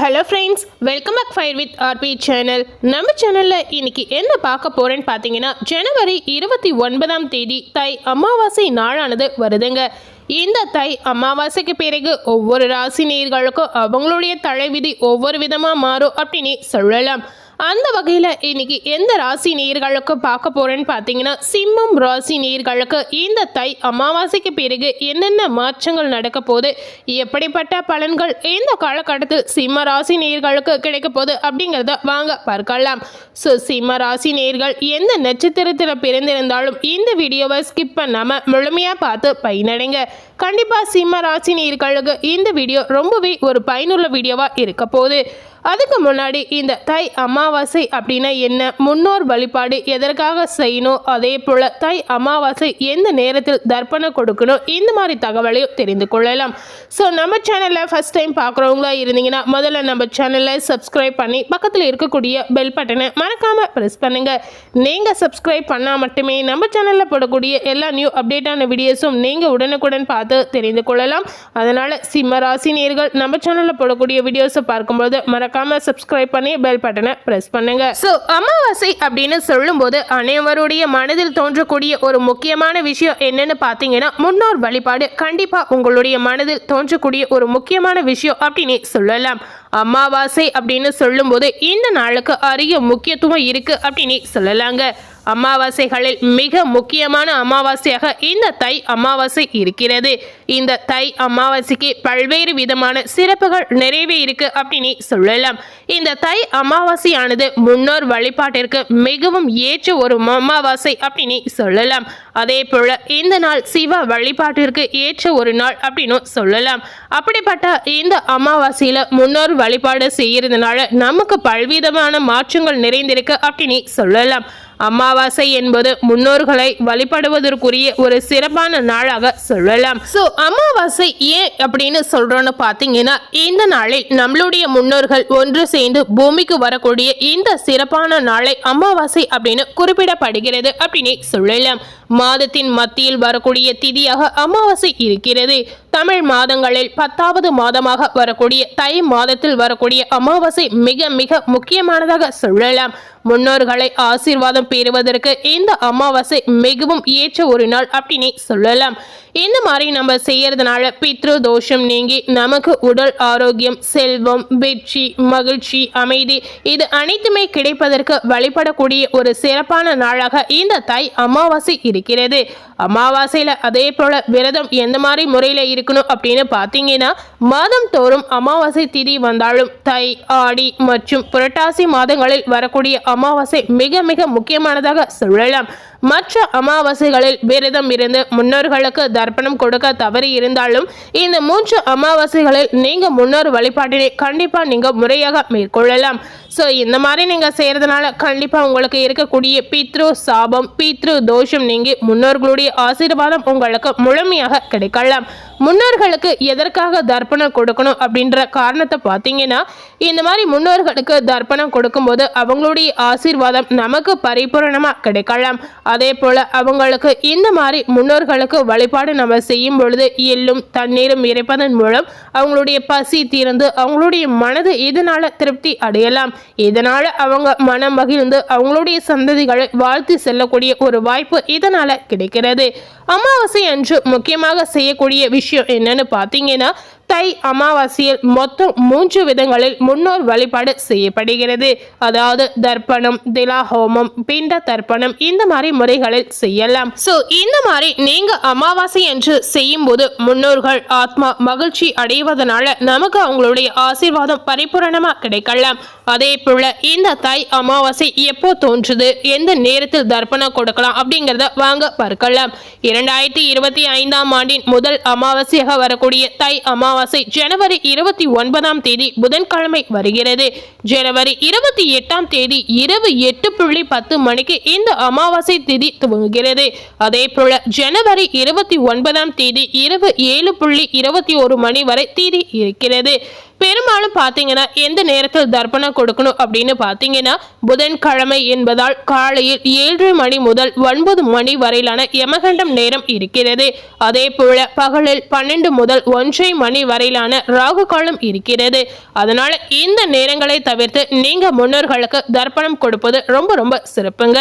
Hello friends welcome back fire with RP channel நம்ம சேனலில் இன்றைக்கி என்ன பார்க்க போகிறேன்னு பார்த்தீங்கன்னா ஜனவரி இருபத்தி ஒன்பதாம் தேதி தை அமாவாசை நாளானது வருதுங்க. இந்த தை அமாவாசைக்கு பிறகு ஒவ்வொரு ராசி நேர்களுக்கும் அவங்களுடைய தலைவிதி ஒவ்வொரு விதமாக மாறும் அப்படின்னு சொல்லலாம். அந்த வகையில் இன்னைக்கு எந்த ராசி நேர்களுக்கு பார்க்க போகிறேன்னு பார்த்தீங்கன்னா சிம்மம் ராசி நீர்களுக்கு இந்த தை அமாவாசைக்கு பிறகு என்னென்ன மாற்றங்கள் நடக்க போது எப்படிப்பட்ட பலன்கள் இந்த காலகட்டத்தில் சிம்ம ராசி நேர்களுக்கு கிடைக்க போகுது அப்படிங்கிறத வாங்க பார்க்கலாம். ஸோ சிம்ம ராசி நேர்கள் எந்த நட்சத்திரத்தில் பிறந்திருந்தாலும் இந்த வீடியோவை ஸ்கிப் பண்ணாமல் முழுமையாக பார்த்து பயனடைங்க. கண்டிப்பாக சிம்ம ராசி நேர்களுக்கு இந்த வீடியோ ரொம்பவே ஒரு பயனுள்ள வீடியோவாக இருக்க போகுது. அதுக்கு முன்னாடி இந்த தை அமாவாசை அப்படின்னா என்ன? முன்னோர் வழிபாடு எதற்காக செய்யணும்? அதே போல் தை அமாவாசை எந்த நேரத்தில் தர்ப்பணம் கொடுக்கணும்? இந்த மாதிரி தகவலையும் தெரிந்து கொள்ளலாம். ஸோ நம்ம சேனலில் ஃபஸ்ட் டைம் பார்க்குறவங்களா இருந்தீங்கன்னா முதல்ல நம்ம சேனலை சப்ஸ்கிரைப் பண்ணி பக்கத்தில் இருக்கக்கூடிய பெல் பட்டனை மறக்காமல் ப்ரெஸ் பண்ணுங்கள் நீங்கள் சப்ஸ்கிரைப் பண்ணால் மட்டுமே நம்ம சேனலில் போடக்கூடிய எல்லா நியூ அப்டேட்டான வீடியோஸும் நீங்கள் உடனுக்குடன் பார்த்து தெரிந்து கொள்ளலாம். அதனால் சிம்ம ராசினியர்கள் நேர்கள் நம்ம சேனலில் போடக்கூடிய வீடியோஸை பார்க்கும்போது மறக்க மறக்காம சப்ஸ்கிரைப் பண்ணி பெல் பட்டனை ப்ரெஸ் பண்ணுங்க. ஸோ அமாவாசை அப்படின்னு சொல்லும்போது அனைவருடைய மனதில் தோன்றக்கூடிய ஒரு முக்கியமான விஷயம் என்னன்னு பார்த்தீங்கன்னா முன்னோர் வழிபாடு. கண்டிப்பாக உங்களுடைய மனதில் தோன்றக்கூடிய ஒரு முக்கியமான விஷயம் அப்படின்னு சொல்லலாம். அமாவாசை அப்படின்னு சொல்லும்போது இந்த நாளுக்கு அதிக முக்கியத்துவம் இருக்கு அப்படின்னு சொல்லலாங்க. அமாவாசைகளில் மிக முக்கியமான அமாவாசையாக இந்த தை அமாவாசை இருக்கிறது. இந்த தை அமாவாசைக்கு பல்வேறு விதமான சிறப்புகள் நிறைவே இருக்கு அப்படின்னு சொல்லலாம். இந்த தை அமாவாசையானது முன்னோர் வழிபாட்டிற்கு மிகவும் ஏற்ற ஒரு அமாவாசை அப்படின்னு சொல்லலாம். அதே போல இந்த நாள் சிவ வழிபாட்டிற்கு ஏற்ற ஒரு நாள் அப்படின்னு சொல்லலாம். அப்படிப்பட்ட இந்த அமாவாசையில முன்னோர் வழிபாடு செய்யறதுனால நமக்கு பல்விதமான மாற்றங்கள் நிறைந்திருக்கு அப்படின்னு சொல்லலாம். அமாவாசை என்பது முன்னோர்களை வழிபடுவதற்குரிய ஒரு சிறப்பான நாளாக சொல்லலாம். ஸோ அமாவாசை ஏன் அப்படின்னு சொல்றோன்னு பார்த்தீங்கன்னா இந்த நாளில் நம்மளுடைய முன்னோர்கள் ஒன்று சேர்ந்து பூமிக்கு வரக்கூடிய இந்த சிறப்பான நாளை அமாவாசை அப்படின்னு குறிப்பிடப்படுகிறது அப்படின்னு சொல்லலாம். மாதத்தின் மத்தியில் வரக்கூடிய திதியாக அமாவாசை இருக்கிறது. தமிழ் மாதங்களில் பத்தாவது மாதமாக வரக்கூடிய தை மாதத்தில் வரக்கூடிய அமாவாசை மிக மிக முக்கியமானதாக சொல்லலாம். முன்னோர்களை ஆசீர்வாதம் பெறுவதற்கு இந்த அமாவாசை மிகவும் ஏற்ற ஒரு நாள் அப்படின்னு சொல்லலாம். இந்த மாதிரி நம்ம செய்யறதுனால பித்ரு தோஷம் நீங்கி நமக்கு உடல் ஆரோக்கியம் செல்வம் வெற்றி மகிழ்ச்சி அமைதி இது அனைத்துமே கிடைப்பதற்கு வழிபடக்கூடிய ஒரு சிறப்பான நாளாக இந்த தை அமாவாசை இருக்கிறது. அமாவாசையில அதே போல விரதம் எந்த மாதிரி முறையில இருக்கணும் அப்படின்னு பார்த்தீங்கன்னா மாதம் தோறும் அமாவாசை திதி வந்தாலும் தை ஆடி மற்றும் புரட்டாசி மாதங்களில் வரக்கூடிய அமாவாசை மிக மிக முக்கியமானதாக சொல்லலாம். மற்ற அமாவாசைகளில் விரதம் இருந்து முன்னோர்களுக்கு தர்ப்பணம் கொடுக்க தவறி இருந்தாலும் இந்த மூன்று அமாவாசைகளில் நீங்க முன்னொரு வழிபாட்டினை கண்டிப்பா நீங்க முறையாக மேற்கொள்ளலாம். ஸோ இந்த மாதிரி நீங்கள் செய்கிறதுனால கண்டிப்பாக உங்களுக்கு இருக்கக்கூடிய பித்ரு சாபம் பித்ரு தோஷம் நீங்கி முன்னோர்களுடைய ஆசீர்வாதம் உங்களுக்கு முழுமையாக கிடைக்கலாம். முன்னோர்களுக்கு எதற்காக தர்ப்பணம் கொடுக்கணும் அப்படின்ற காரணத்தை பார்த்தீங்கன்னா இந்த மாதிரி முன்னோர்களுக்கு தர்ப்பணம் கொடுக்கும்போது அவங்களுடைய ஆசீர்வாதம் நமக்கு பரிபூரணமாக கிடைக்கலாம். அதே போல் அவங்களுக்கு இந்த மாதிரி முன்னோர்களுக்கு வழிபாடு நம்ம செய்யும் பொழுது எள்ளும் தண்ணீரும் இறைப்பதன் மூலம் அவங்களுடைய பசி தீர்ந்து அவங்களுடைய மனது இதனால் திருப்தி அடையலாம்? இதனால அவங்க மனம் மகிழ்ந்து அவங்களுடைய சந்ததிகளை வாழ்த்து செல்லக்கூடிய ஒரு வாய்ப்பு இதனால கிடைக்கிறது. அமாவாசை அன்று முக்கியமாக செய்யக்கூடிய விஷயம் என்னன்னு பார்த்தீங்கன்னா தை அமாவாசையில் மொத்தம் மூன்று விதங்களில் முன்னோர் வழிபாடு செய்யப்படுகிறது. அதாவது தர்ப்பணம் திலா ஹோமம் பிண்ட தர்ப்பணம் இந்த மாதிரி முறைகளில் செய்யலாம். ஸோ இந்த மாதிரி நீங்க அமாவாசை என்று செய்யும் போது முன்னோர்கள் ஆத்மா மகிழ்ச்சி அடைவதனால நமக்கு அவங்களுடைய ஆசீர்வாதம் பரிபூரணமா கிடைக்கலாம். அதே போல இந்த தை அமாவாசை எப்போ தோன்றுது எந்த நேரத்தில் தர்ப்பணம் கொடுக்கலாம் அப்படிங்கிறத வாங்க பார்க்கலாம். இரண்டாயிரத்தி இருபத்தி ஐந்தாம் ஆண்டின் முதல் அமாவாசையாக வரக்கூடிய தை அமாவாசை ஜனவரி இருபத்தி ஒன்பதாம் தேதி புதன்கிழமை வருகிறது. ஜனவரி இருபத்தி எட்டாம் தேதி இரவு எட்டு புள்ளி பத்து மணிக்கு இந்த அமாவாசை திதி துவங்குகிறது. அதே போல ஜனவரி இருபத்தி ஒன்பதாம் தேதி இரவு ஏழு புள்ளி இருபத்தி ஒரு மணி வரை தேதி இருக்கிறது. பெரும்பாலும் பார்த்தீங்கன்னா எந்த நேரத்தில் தர்ப்பணம் கொடுக்கணும் அப்படின்னு பார்த்தீங்கன்னா புதன்கிழமை என்பதால் காலையில் ஏழு மணி முதல் ஒன்பது மணி வரையிலான யமகண்டம் நேரம் இருக்கிறது. அதே போல பகலில் பன்னெண்டு முதல் ஒன்றை மணி வரையிலான ராகு காலம் இருக்கிறது. அதனால இந்த நேரங்களை தவிர்த்து நீங்க முன்னோர்களுக்கு தர்ப்பணம் கொடுப்பது ரொம்ப ரொம்ப சிறப்புங்க.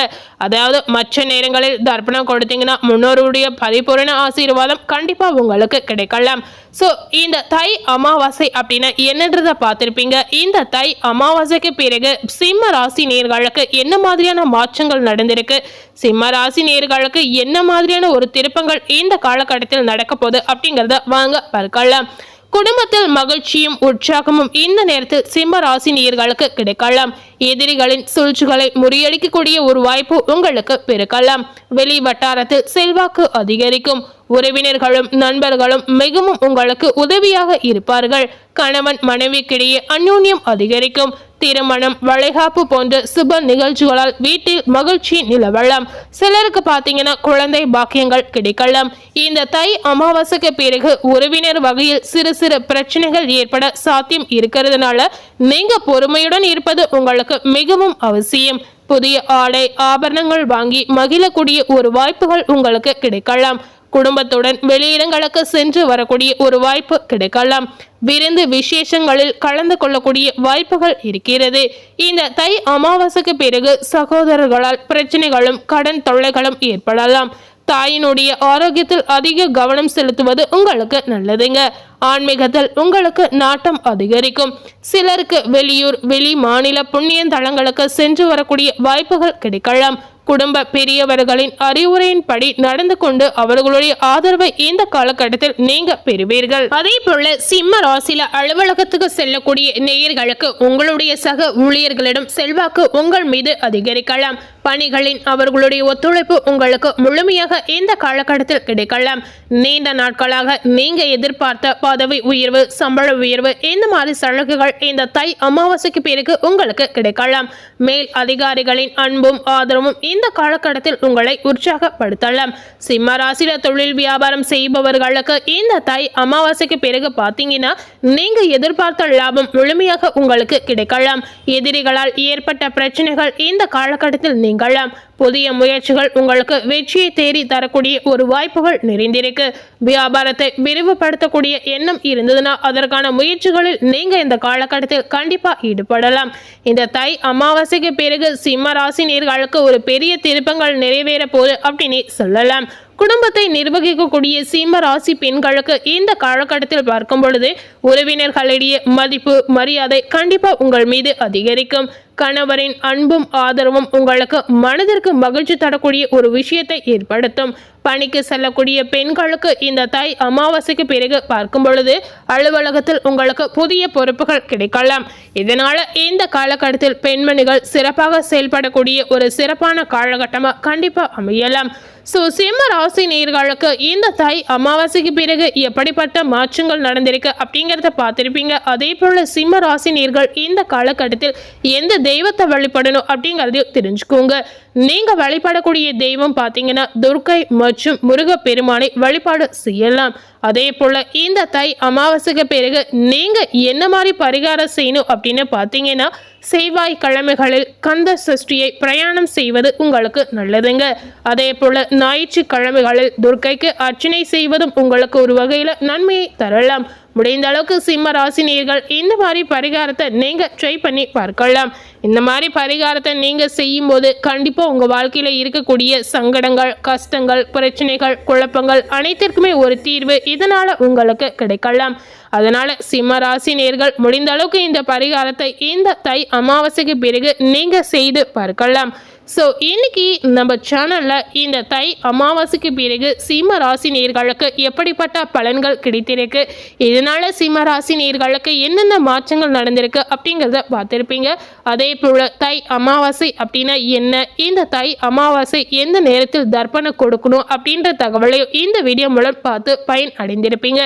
அதாவது மற்ற நேரங்களில் தர்ப்பணம் கொடுத்தீங்கன்னா முன்னோருடைய பரிபூரண ஆசீர்வாதம் கண்டிப்பா உங்களுக்கு கிடைக்கலாம். ஸோ இந்த தை அமாவாசை அப்படின்னா என்னன்றதை பார்த்துருப்பீங்க. இந்த தை அமாவாசைக்கு பிறகு சிம்ம ராசி நேர்களுக்கு என்ன மாதிரியான மாற்றங்கள் நடந்திருக்கு? சிம்ம ராசி நேர்களுக்கு என்ன மாதிரியான ஒரு திருப்பங்கள் இந்த காலகட்டத்தில் நடக்க போகுது அப்படிங்கிறத வாங்க பார்க்கலாம். குடும்பத்தில் மகிழ்ச்சியும் உற்சாகமும் இந்த நேரத்தில் சிம்ம ராசி நேர்களுக்கு கிடைக்கலாம். எதிரிகளின் சூழ்ச்சிகளை முறியடிக்கக்கூடிய ஒரு வாய்ப்பு உங்களுக்கு பெருக்கலாம். வெளி வட்டாரத்தில் செல்வாக்கு அதிகரிக்கும். உறவினர்களும் நண்பர்களும் மிகவும் உங்களுக்கு உதவியாக இருப்பார்கள். கணவன் மனைவிக்கிடையே அந்யோன்யம் அதிகரிக்கும். திருமணம் வளைகாப்பு போன்ற சுப நிகழ்ச்சிகளால் வீட்டில் மகிழ்ச்சி நிலவலாம். சிலருக்கு பார்த்தீங்கன்னா குழந்தை பாக்கியங்கள் கிடைக்கலாம். இந்த தை அமாவாசைக்கு பிறகு உறவினர் வகையில் சிறு சிறு பிரச்சனைகள் ஏற்பட சாத்தியம் இருக்கிறதுனால நீங்க பொறுமையுடன் இருப்பது உங்களுக்கு மிகவும் அவசியம். புதிய ஆடை ஆபரணங்கள் வாங்கி மகிழக்கூடிய ஒரு வாய்ப்புகள் உங்களுக்கு கிடைக்கலாம். குடும்பத்துடன் வெளியிடங்களுக்கு சென்று வரக்கூடிய ஒரு வாய்ப்பு கிடைக்கலாம். விருந்து விசேஷங்களில் கலந்து கொள்ளக்கூடிய வாய்ப்புகள் இருக்கிறது. இந்த தை அமாவாசைக்கு பிறகு சகோதரர்களால் பிரச்சனைகளும் கடன் தொல்லைகளும் ஏற்படலாம். தாயினுடைய ஆரோக்கியத்தில் அதிக கவனம் செலுத்துவது உங்களுக்கு நல்லதுங்க. ஆன்மீகத்தில் உங்களுக்கு நாட்டம் அதிகரிக்கும். சிலருக்கு வெளியூர் வெளி மாநில புண்ணியந்தளங்களுக்கு சென்று வரக்கூடிய வாய்ப்புகள் கிடைக்கலாம். குடும்ப பெரியவர்களின் அறிவுரையின்படி நடந்து கொண்டு அவர்களுடைய ஆதரவை இந்த காலகட்டத்தில் நீங்க பெறுவீர்கள். அதே போல சிம்ம ராசியில அலுவலகத்துக்கு செல்லக்கூடிய நேயர்களுக்கு உங்களுடைய சக ஊழியர்களிடம் செல்வாக்கு உங்கள் மீது அதிகரிக்கலாம். பணிகளின் அவர்களுடைய ஒத்துழைப்பு உங்களுக்கு முழுமையாக இந்த காலகட்டத்தில் கிடைக்கலாம். நீண்ட நாட்களாக நீங்க எதிர்பார்த்த பதவி உயர்வு சம்பள உயர்வு இந்த மாதிரி சலுகைகள் இந்த தை அமாவாசைக்கு பிறகு உங்களுக்கு கிடைக்கலாம். மேல் அதிகாரிகளின் அன்பும் ஆதரவும் இந்த காலகட்டத்தில் உங்களை உற்சாகப்படுத்தலாம். சிம்ம ராசியில தொழில் வியாபாரம் செய்பவர்களுக்கு இந்த தை அமாவாசைக்கு பிறகு பார்த்தீங்கன்னா நீங்க எதிர்பார்த்த லாபம் முழுமையாக உங்களுக்கு கிடைக்கலாம். எதிரிகளால் ஏற்பட்ட பிரச்சனைகள் இந்த காலகட்டத்தில் நீங்கலாம். புதிய முயற்சிகள் உங்களுக்கு வெற்றியை தேடி தரக்கூடிய ஒரு வாய்ப்புகள் நிறைந்திருக்கு. வியாபாரத்தை விரிவுபடுத்தக்கூடிய எண்ணம் இருந்ததுன்னா அதற்கான முயற்சிகளில் நீங்க இந்த காலகட்டத்தில் கண்டிப்பா ஈடுபடலாம். இந்த தை அமாவாசைக்கு பிறகு சிம்ம ராசி நேர்களுக்கு ஒரு பெரிய திருப்பங்கள் நிறைவேற போகுது அப்படின்னு சொல்லலாம். குடும்பத்தை நிர்வகிக்கக்கூடிய சிம்ம ராசி பெண்களுக்கு இந்த காலகட்டத்தில் பார்க்கும் பொழுது உறவினர்களிடையே மதிப்பு மரியாதை கண்டிப்பா உங்கள் மீது அதிகரிக்கும். கணவரின் அன்பும் ஆதரவும் உங்களுக்கு மனதிற்கு மகிழ்ச்சி தரக்கூடிய ஒரு விஷயத்தை ஏற்படுத்தும். பணிக்கு செல்லக்கூடிய பெண்களுக்கு இந்த தாய் அமாவாசைக்கு பிறகு பார்க்கும் பொழுது அலுவலகத்தில் உங்களுக்கு புதிய பொறுப்புகள் கிடைக்கலாம். இதனால இந்த காலகட்டத்தில் பெண்மணிகள் சிறப்பாக செயல்படக்கூடிய ஒரு சிறப்பான காலகட்டமாக கண்டிப்பாக அமையலாம். ஸோ சிம்ம ராசி நேர்களுக்கு இந்த தாய் அமாவாசைக்கு பிறகு எப்படிப்பட்ட மாற்றங்கள் நடந்திருக்கு அப்படிங்கிறத பார்த்துருப்பீங்க. அதே போல் சிம்ம ராசி நேர்கள் இந்த காலகட்டத்தில் எந்த தெய்வத்தை வழிபடணும் அப்படிங்கிறதையும் தெரிஞ்சுக்கோங்க. நீங்கள் வழிபடக்கூடிய தெய்வம் பார்த்தீங்கன்னா துர்க்கை மற்றும் முருகப்பெருமானை வழிபாடு செய்யலாம். அதே போல் இந்த தை அமாவாசைக்கு பிறகு நீங்கள் என்ன மாதிரி பரிகாரம் செய்யணும் அப்படின்னு பார்த்தீங்கன்னா செவ்வாய் கிழமைகளில் கந்த சஷ்டியை பிரயாணம் செய்வது உங்களுக்கு நல்லதுங்க. அதே போல் ஞாயிற்றுக்கிழமைகளில் துர்க்கைக்கு அர்ச்சனை செய்வதும் உங்களுக்கு ஒரு வகையில் நன்மையை தரலாம். முடிந்த அளவுக்கு சிம்ம ராசினியர்கள் இந்த மாதிரி பரிகாரத்தை நீங்கள் ட்ரை பண்ணி பார்க்கலாம். இந்த மாதிரி பரிகாரத்தை நீங்கள் செய்யும்போது கண்டிப்பாக உங்கள் வாழ்க்கையில் இருக்கக்கூடிய சங்கடங்கள் கஷ்டங்கள் பிரச்சனைகள் குழப்பங்கள் அனைத்திற்குமே ஒரு தீர்வு இதனால் உங்களுக்கு கிடைக்கலாம். அதனால் சிம்ம ராசி நேர்கள் முடிந்த அளவுக்கு இந்த பரிகாரத்தை இந்த தை அமாவாசைக்கு பிறகு நீங்கள் செய்து பார்க்கலாம். ஸோ இன்னைக்கு நம்ம சேனலில் இந்த தை அமாவாசைக்கு பிறகு சிம்ம ராசி நேர்களுக்கு எப்படிப்பட்ட பலன்கள் கிடைத்திருக்கு? இதனால் சிம்ம ராசி நேர்களுக்கு என்னென்ன மாற்றங்கள் நடந்திருக்கு அப்படிங்கிறத பார்த்துருப்பீங்க. அதே போல் தை அமாவாசை அப்படின்னா என்ன? இந்த தை அமாவாசை எந்த நேரத்தில் தர்ப்பணம் கொடுக்கணும் அப்படின்ற தகவலையும் இந்த வீடியோ மூலம் பார்த்து பயன் அடைந்திருப்பீங்க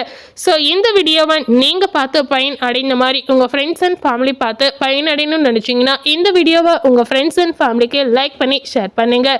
ஸோ இந்த வீடியோவை நீங்கள் பார்த்து பயன் அடைந்த மாதிரி உங்கள் ஃப்ரெண்ட்ஸ் அண்ட் ஃபேமிலி பார்த்து பயன் அடையணும்னு நினச்சிங்கன்னா இந்த வீடியோவை உங்கள் ஃப்ரெண்ட்ஸ் அண்ட் ஃபேமிலிக்கு லைக் பண்ணி ஷேர் பண்ணுங்கள்